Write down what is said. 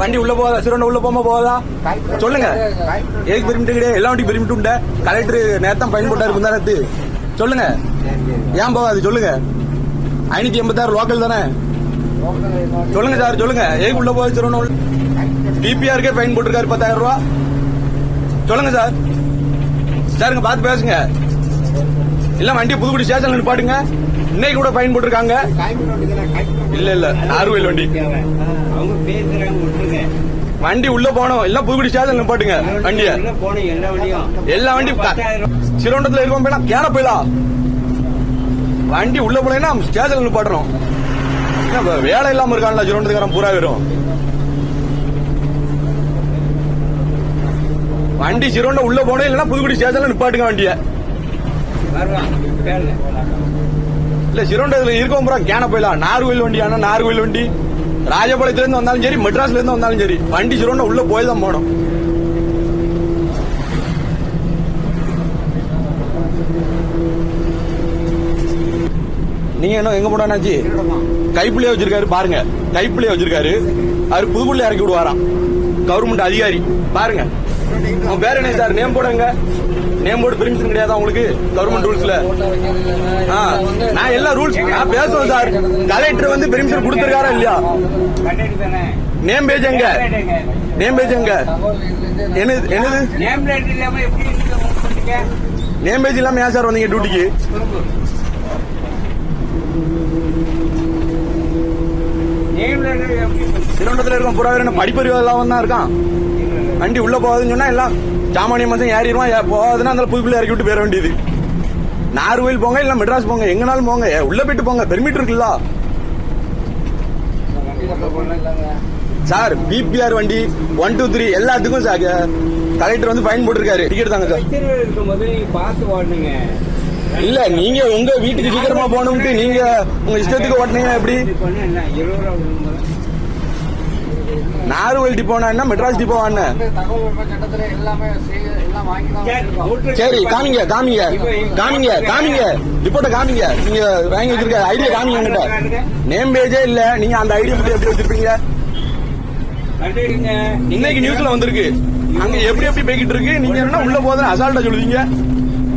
வண்டி உள்ள போதா சிறுவன் உள்ள போமா போதா சொல்லுங்க. எதுக்கு பெருமிட்டு கிடையாது எல்லா வண்டி பெருமிட்டு உண்ட? கலெக்டர் நேரத்தான் பயன் போட்டா இருக்கும் தானே சொல்லுங்க. ஏன் போகாது? சொல்லுங்க. ஐநூத்தி எண்பத்தாறு லோக்கல் தானே? சொல்லுங்க சார் சொல்லுங்க. எதுக்கு உள்ள போகுது? சிறுவண்ட டிபிஆருக்கே ஃபைன் போட்டிருக்காரு பத்தாயிரம் ரூபா. சொல்லுங்க சார். சாருங்க பார்த்து பேசுங்க. இல்ல வண்டி புதுக்குடி ஸ்டேஷன்ல நிப்பாட்டுங்க. இன்னைக்கு கூட ஃபைன் போட்டிருக்காங்க. இல்ல இல்ல. நார்வேல் வண்டி. வண்டி உள்ள போனோம். எல்லாம் புதுக்குடி ஸ்டேஷன் நிப்பாட்டுங்க. வண்டிய. எல்லா வண்டியும் எல்லா இருக்கோம் போயிடலாம் கேன போயிடலாம் வண்டி உள்ள போனீங்கன்னா ஸ்டேஷன்ல நிப்பாட்டுறோம். வேலை இல்லாம இருக்கான்ல சிறுவண்டத்துக்காரன் பூரா வரும் வண்டி சிறுவண்ட உள்ள போனோம் இல்லைன்னா புதுக்குடி ஸ்டேஷன்ல நிப்பாட்டுங்க வண்டிய. இல்ல சிறுவண்டத்துல இருக்கோம் புறம் கேன போயிடலாம் நார்கோயில் வண்டி ஆனா நார்கோயில் வண்டி. ராஜபாளையத்துல இருந்து வந்தாலும் சரி மெட்ராஸ்ல இருந்து வந்தாலும் சரி வண்டி சிறுவண்ட உள்ள போய் தான் போகணும். நீங்க என்ன எங்க போனாச்சு கைப்பிள்ளைய வச்சிருக்காரு பாருங்க. கைப்பிள்ளைய வச்சிருக்காரு. அவரு புதுக்குள்ள இறக்கி விடுவாராம். கவர்மெண்ட் அதிகாரி. பாருங்க. பேர் என்ன சார்? நேம் போடுங்க. நேம் போர்டு பெர்மிஷன் கிடையாதா உங்களுக்கு? கவர்மெண்ட் ரூல்ஸ்ல நான் எல்லா ரூல்ஸ் நான் பேசுவேன் சார். கலெக்டர் வந்து பெர்மிஷன் கொடுத்திருக்காரா இல்லையா? நேம் பேஜ் எங்க? நேம் பேஜ் எங்க? என்னது என்னது? நேம் பேஜ் இல்லாம ஏன் சார் வந்தீங்க டியூட்டிக்கு நேம் பிளேட் எப்படி திருவனந்தபுரத்துல இருக்க புறா என்ன படிப்பறிவு எல்லாம் தான் இருக்கான். வண்டி உள்ள போகாதுன்னு சொன்னா எல்லாம் சாமானிய மனுஷன் ஏறிடுவான் போகுதுன்னா அந்த புதுப்பிள்ளை இறக்கி விட்டு போயிட வேண்டியது. நார்வேல் போங்க இல்ல மெட்ராஸ் போங்க எங்கனாலும் போங்க உள்ளே உள்ள போயிட்டு போங்க பெர்மிட் இருக்குல்ல? சார் பிபிஆர் வண்டி ஒன் டூ த்ரீ எல்லாத்துக்கும் சார் கலெக்டர் வந்து ஃபைன் போட்டிருக்காரு. டிக்கெட் தாங்க சார். இல்ல நீங்க உங்க வீட்டுக்கு சீக்கிரமா போகணும்ட்டு நீங்க உங்க இஷ்டத்துக்கு ஓட்டினீங்கன்னா எப்படி? நார்வல் டிப்போனா என்ன? மெட்ராஸ் டிப்போ சரி, காமிங்க காமிங்க காமிங்க காமிங்க. ரிப்போர்ட்ட காமிங்க. நீங்க வாங்கி வச்சிருக்க ஐடியா காமிங்க என்கிட்ட. நேம் பேஜே இல்ல. நீங்க அந்த ஐடியா மட்டும் எப்படி வச்சிருப்பீங்க? இன்னைக்கு நியூஸ்ல வந்திருக்கு. அங்க எப்படி எப்படி போய்கிட்டு இருக்கு? நீங்க என்ன உள்ள போதும் அசால்ட்டா சொல்லுவீங்க?